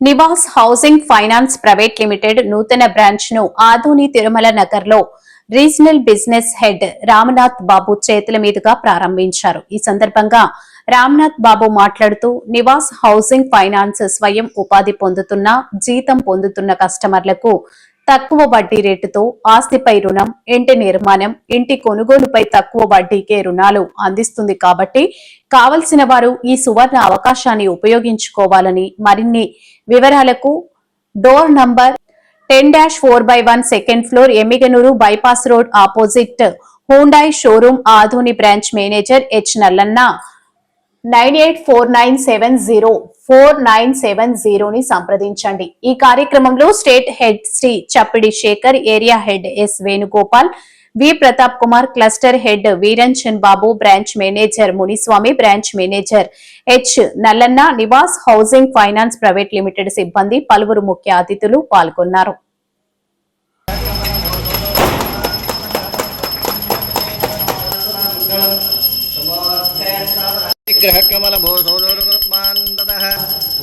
Niwas housing finance private limited నూతన బ్రాంచ్ను ఆదోని తిరుమల నగర్లో regional business head Ramanath Babu చేతుల మీదుగా ప్రారంభించారు. ఈ సందర్భంగా రామ్నాథ్ బాబు మాట్లాడుతూ నివాస్ హౌసింగ్ ఫైనాన్స్ స్వయం ఉపాధి పొందుతున్న జీతం పొందుతున్న కస్టమర్లకు తక్కువ వడ్డీ రేటుతో ఆస్తిపై రుణం ఇంటి నిర్మాణం ఇంటి కొనుగోలుపై తక్కువ వడ్డీకే రుణాలు అందిస్తుంది కాబట్టి కావలసిన వారు ఈ సువర్ణ అవకాశాన్ని ఉపయోగించుకోవాలని మరిన్ని వివరాలకు door number ten dash four by one second floor Emmiganur bypass road opposite Hyundai showroom Adoni branch manager H Nallanna nine eight four nine seven zero. Four nine seven జీరోని సంప్రదించండి. ఈ కార్యక్రమంలో state head Shri Chappidi Shekar area head S Venugopal V Pratap Kumar cluster head Veeranjan Babu branch manager Muniswamy branch manager H Nallanna Niwas housing finance private limited సిబ్బంది పలువురు ముఖ్య అతిథులు పాల్గొన్నారు. विग्रहकमलभूषोनुरुकृत्मान् ततः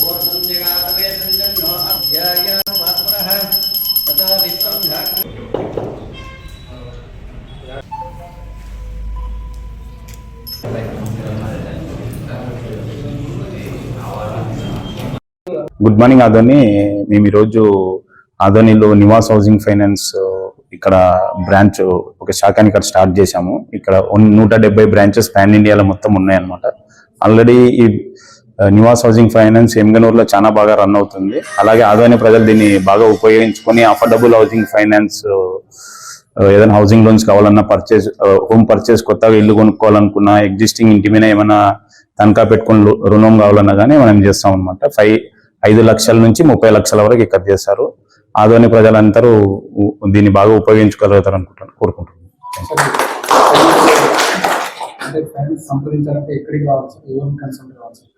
ऊर्ध्वं जगातवे सञ्जन्यो अध्याय मात्मनः ततः विश्वं झाक् గుడ్ మార్నింగ్ ఆదోని మేము ఈరోజు ఆదోనిలో నివాస్ హౌసింగ్ ఫైనాన్స్ ఇక్కడ బ్రాంచ్ ఒక శాఖని ఇక్కడ స్టార్ట్ చేశాము ఇక్కడ ఉన్- నూట డెబ్బై బ్రాంచెస్ పాన్ ఇండియాలో మొత్తం ఉన్నాయన్నమాట ఆల్రెడీ ఈ నివాస్ హౌసింగ్ ఫైనాన్స్ ఎంగనూరులో చాలా బాగా రన్ అవుతుంది. అలాగే ఆదోని ప్రజలు దీన్ని బాగా ఉపయోగించుకొని అఫోర్డబుల్ హౌసింగ్ ఫైనాన్స్ ఏదైనా హౌసింగ్ లోన్స్ కావాలన్నా పర్చేస్ హోమ్ పర్చేస్ కొత్తగా ఇల్లు కొనుక్కోవాలనుకున్నా ఎగ్జిస్టింగ్ ఇంటి మీద ఏమైనా తనఖా పెట్టుకుని రుణం కావాలన్నా కానీ మనం చేస్తాం అనమాట ఫైవ్ ఐదు లక్షల నుంచి ముప్పై లక్షల వరకు ఇక్కడ చేస్తారు. ఆదోని ప్రజలందరూ దీన్ని బాగా ఉపయోగించుకోగలుగుతారు అనుకుంటాను కోరుకుంటున్నాను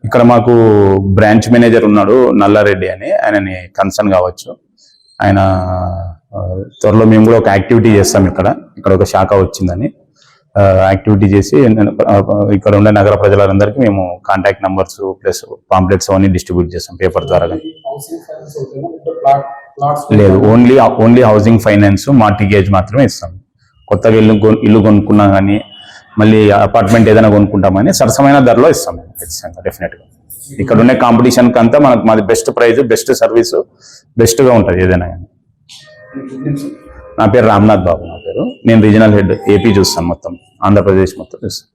ఇక్కడ మాకు బ్రాంచ్ మేనేజర్ ఉన్నాడు నల్లారెడ్డి అని. ఆయనని కన్సర్న్ కావచ్చు. ఆయన త్వరలో మేము కూడా ఒక యాక్టివిటీ చేస్తాం ఇక్కడ. ఇక్కడ ఒక శాఖ వచ్చిందని. యాక్టివిటీ చేసి ఇక్కడ ఉండే నగర ప్రజలందరికీ మేము కాంటాక్ట్ నంబర్స్ ప్లస్ పాంప్లెట్స్ అవన్నీ డిస్ట్రిబ్యూట్ చేస్తాం పేపర్ ద్వారా లేదు only only housing finance mortgage మాత్రమే ఇస్తాం. కొత్తగా ఇల్లు ఇల్లు కొనుక్కున్నా కానీ మళ్ళీ అపార్ట్మెంట్ ఏదైనా కొనుక్కుంటామని సరసమైన ధరలో ఇస్తాం మేము ఖచ్చితంగా డెఫినెట్గా ఇక్కడ ఉండే కాంపిటీషన్ అంతా మనకు మాది బెస్ట్ ప్రైజ్ బెస్ట్ సర్వీస్ బెస్ట్గా ఉంటుంది ఏదైనా కానీ. నా పేరు రామ్నాథ్ బాబు నా పేరు. నేను రీజనల్ హెడ్ ఏపీ చూస్తాను మొత్తం ఆంధ్రప్రదేశ్ మొత్తం చూస్తాను.